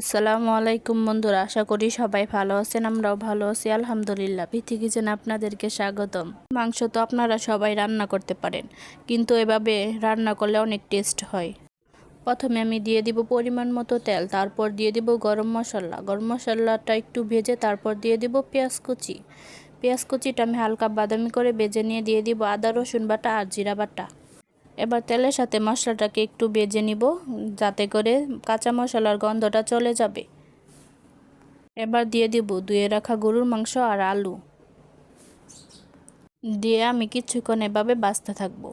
আসসালামু আলাইকুম বন্ধুরা, আশা করি সবাই ভালো আছেন, আমরাও ভালো আছি, আলহামদুলিল্লাহ। পিথি কিচেন আপনাদেরকে স্বাগতম। মাংস তো আপনারা সবাই রান্না করতে পারেন, কিন্তু এভাবে রান্না করলে অনেক টেস্ট হয়। প্রথমে আমি দিয়ে দিব পরিমাণ মতো তেল, তারপর দিয়ে দিব গরম মশলা। গরম মশলাটা একটু ভেজে তারপর দিয়ে দিব পেঁয়াজ কুচি। পেঁয়াজ কুচিটা আমি হালকা বাদামি করে ভেজে নিয়ে দিয়ে দিব আদা, রসুন বাটা আর জিরা বাটা। এবার তেলের সাথে মশলাটাকে একটু বেজে নিব, যাতে করে কাঁচা মশলার গন্ধটা চলে যাবে। এবার দিয়ে দিব ধুয়ে রাখা গরুর মাংস আর আলু। দিয়ে আমি কিছুক্ষণ এভাবে বাঁচতে থাকব।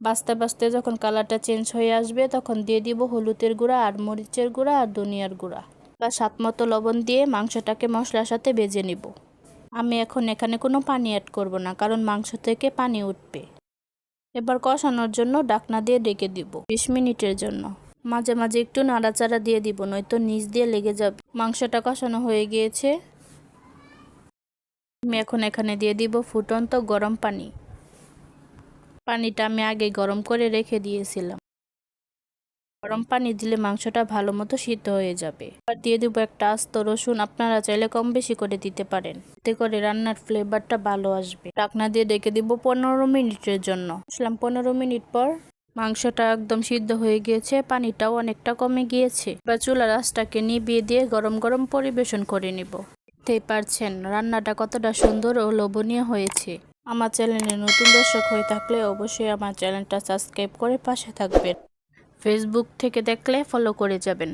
বাঁচতে বাঁচতে যখন কালারটা চেঞ্জ হয়ে আসবে, তখন দিয়ে দিব হলুদের গুঁড়া আর মরিচের গুঁড়া আর ধনিয়ার গুঁড়া। বা স্বাদ মতো লবণ দিয়ে মাংসটাকে মশলার সাথে বেজে নিব। আমি এখন এখানে কোনো পানি অ্যাড করব না, কারণ মাংস থেকে পানি উঠবে। এবার কষানোর জন্য ডাকনা দিয়ে ডেকে দিব বিশ মিনিটের জন্য। মাঝে মাঝে একটু নাড়াচাড়া দিয়ে দিব, নয়তো নিচ দিয়ে লেগে যাবে। মাংসটা কষানো হয়ে গিয়েছে। আমি এখন এখানে দিয়ে দিব ফুটন্ত গরম পানি। পানিটা আমি আগে গরম করে রেখে দিয়েছিলাম। গরম পানি দিলে মাংসটা ভালো মতো সিদ্ধ হয়ে যাবে। আর দিয়ে দেবো একটা আস্ত রসুন, আপনারা চাইলে কম বেশি করে দিতে পারেন। এতে করে রান্নার ফ্লেভারটা ভালো আসবে। ঢাকনা দিয়ে ডেকে দিব পনেরো মিনিটের জন্য। আসলাম পনেরো মিনিট পর। মাংসটা একদম সিদ্ধ হয়ে গিয়েছে, পানিটাও অনেকটা কমে গিয়েছে। এবার চুলার আঁচটাকে নিভিয়ে দিয়ে গরম গরম পরিবেশন করে নিব। দেখতেই পারছেন, রান্নাটা কতটা সুন্দর ও লোভনীয় হয়েছে। আমার চ্যানেলে নতুন দর্শক হয়ে থাকলে অবশ্যই আমার চ্যানেলটা সাবস্ক্রাইব করে পাশে থাকবেন। ফেসবুক থেকে দেখলে ফলো করে যাবেন।